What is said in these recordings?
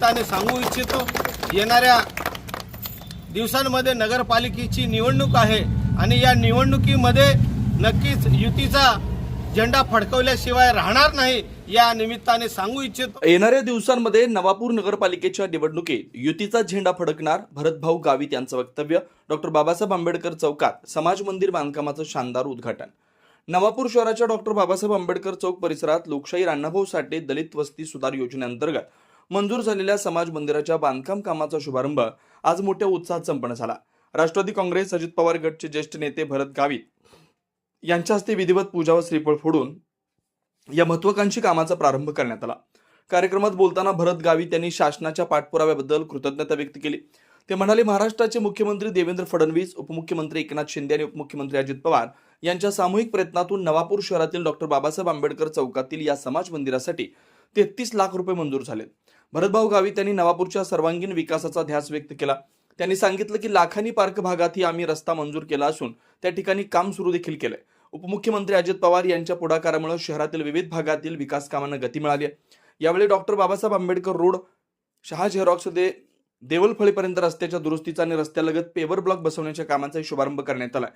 निमित्ताने सांगू इच्छितो येणाऱ्या दिवसांमध्ये नगरपालिकेची निवडणूक आहे आणि या निवडणुकीमध्ये नक्कीच युतीचा झेंडा फडकवल्याशिवाय राहणार नाही या निमित्ताने सांगू इच्छितो. येणाऱ्या दिवसांमध्ये नवापूर नगरपालिकेच्या निवडणुकीत युतीचा झेंडा फडकणार भरतभाऊ गावित यांचं वक्तव्य. डॉक्टर बाबासाहेब आंबेडकर चौकात समाज मंदिर बांधकामाचं शानदार उद्घाटन. नवापूर शहराच्या डॉक्टर बाबासाहेब आंबेडकर चौक परिसरात लोकशाही अण्णाभाऊ साठे दलित वस्ती सुधार योजनेअंतर्गत मंजूर झालेल्या समाज मंदिराच्या बांधकाम कामाचा शुभारंभ आज मोठ्या उत्साहात संपन्न झाला. राष्ट्रवादी काँग्रेस अजित पवार गटचे ज्येष्ठ नेते भरत गावित यांच्या हस्ते विधिवत पूजा व श्रीफळ फोडून या महत्वाकांक्षी कामाचा प्रारंभ करण्यात आला. कार्यक्रमात बोलताना भरत गावित यांनी शासनाच्या पाठपुराव्याबद्दल कृतज्ञता व्यक्त केली. ते म्हणाले महाराष्ट्राचे मुख्यमंत्री देवेंद्र फडणवीस उपमुख्यमंत्री एकनाथ शिंदे आणि उपमुख्यमंत्री अजित पवार यांच्या सामूहिक प्रयत्नातून नवापूर शहरातील डॉक्टर बाबासाहेब आंबेडकर चौकातील या समाज मंदिरासाठी तेहतीस लाख रुपये मंजूर झाले. भरतभाऊ गावित यांनी नवापूरच्या सर्वांगीण विकासाचा ध्यास व्यक्त केला. त्यांनी सांगितलं की लाखानी पार्क भागातही आम्ही रस्ता मंजूर केला असून त्या ठिकाणी काम सुरू देखील केलंय. उपमुख्यमंत्री अजित पवार यांच्या पुढाकारामुळे शहरातील विविध भागातील विकास कामांना गती मिळाली आहे. यावेळी doctor Babasaheb Ambedkar road Shah xerox दे देवलफळीपर्यंत रस्त्याच्या दुरुस्तीचा आणि रस्त्यालगत पेवर ब्लॉक बसवण्याच्या कामाचा शुभारंभ करण्यात आला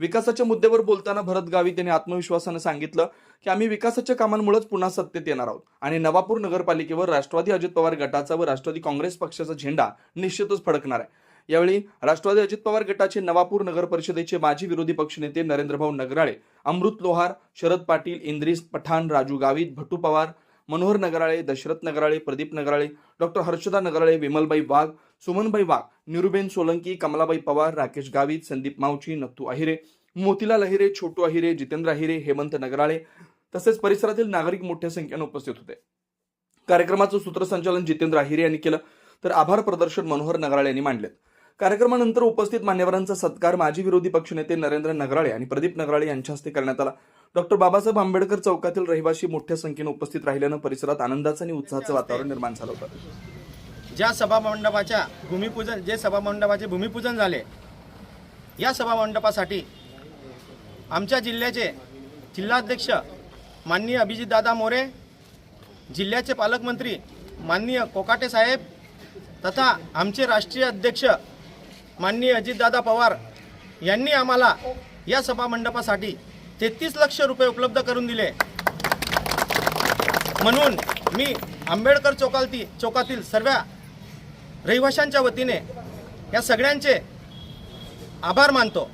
विकासाच्या मुद्द्यावर बोलताना भरत गावित यांनी आत्मविश्वासानं सांगितलं की आम्ही विकासाच्या कामांमुळेच पुन्हा सत्तेत येणार आहोत. आणि नवापूर नगरपालिकेवर राष्ट्रवादी अजित पवार गटाचा व राष्ट्रवादी काँग्रेस पक्षाचा झेंडा निश्चितच फडकणार आहे. यावेळी राष्ट्रवादी अजित पवार गटाचे नवापूर नगर परिषदेचे माजी विरोधी पक्षनेते नरेंद्रभाऊ नगराळे अमृत लोहार शरद पाटील इंद्रिस पठाण राजू गावित भट्टू पवार मनोहर नगराळे दशरथ नगराळे प्रदीप नगराळे डॉक्टर हर्षदा नगराळे विमलबाई वाघ सुमनबाई वाघ निरुबेन सोलंकी कमलाबाई पवार राकेश गावित संदीप मावची नत्तू अहिरे मोतीलाल अहिरे छोटू अहिरे जितेंद्र अहिरे हेमंत नगराळे तसेच परिसरातील नागरिक मोठ्या संख्येने उपस्थित होते. कार्यक्रमाचं सूत्रसंचालन जितेंद्र अहिरे यांनी केलं तर आभार प्रदर्शन मनोहर नगराळे यांनी मांडलेत. कार्यक्रमानंतर उपस्थित मान्यवरांचा सत्कार माजी विरोधी पक्षनेते नरेंद्र नगराळे आणि प्रदीप नगराळे यांच्या हस्ते करण्यात आला. डॉक्टर बाबासाहेब आंबेडकर चौकातील रहिवाशी मोठ्या संख्येने उपस्थित राहिल्यानं परिसरात आनंदाचं आणि उत्साहाचं वातावरण निर्माण झालं होतं. ज्या सभामंडपाच्या भूमिपूजन जे सभामंडपाचे भूमिपूजन झाले या सभामंडपासाठी आमच्या जिल्ह्याचे जिल्हाध्यक्ष माननीय अभिजितदादा मोरे जिल्ह्याचे पालकमंत्री माननीय कोकाटे साहेब तथा आमचे राष्ट्रीय अध्यक्ष माननीय अजितदादा पवार यांनी आम्हाला या सभामंडपासाठी तेहतीस लक्ष रुपये उपलब्ध करून दिले. म्हणून मी आंबेडकर चौकालती चौकातील सर्व रहिवाशांच्या वतीने या सगळ्यांचे आभार मानतो.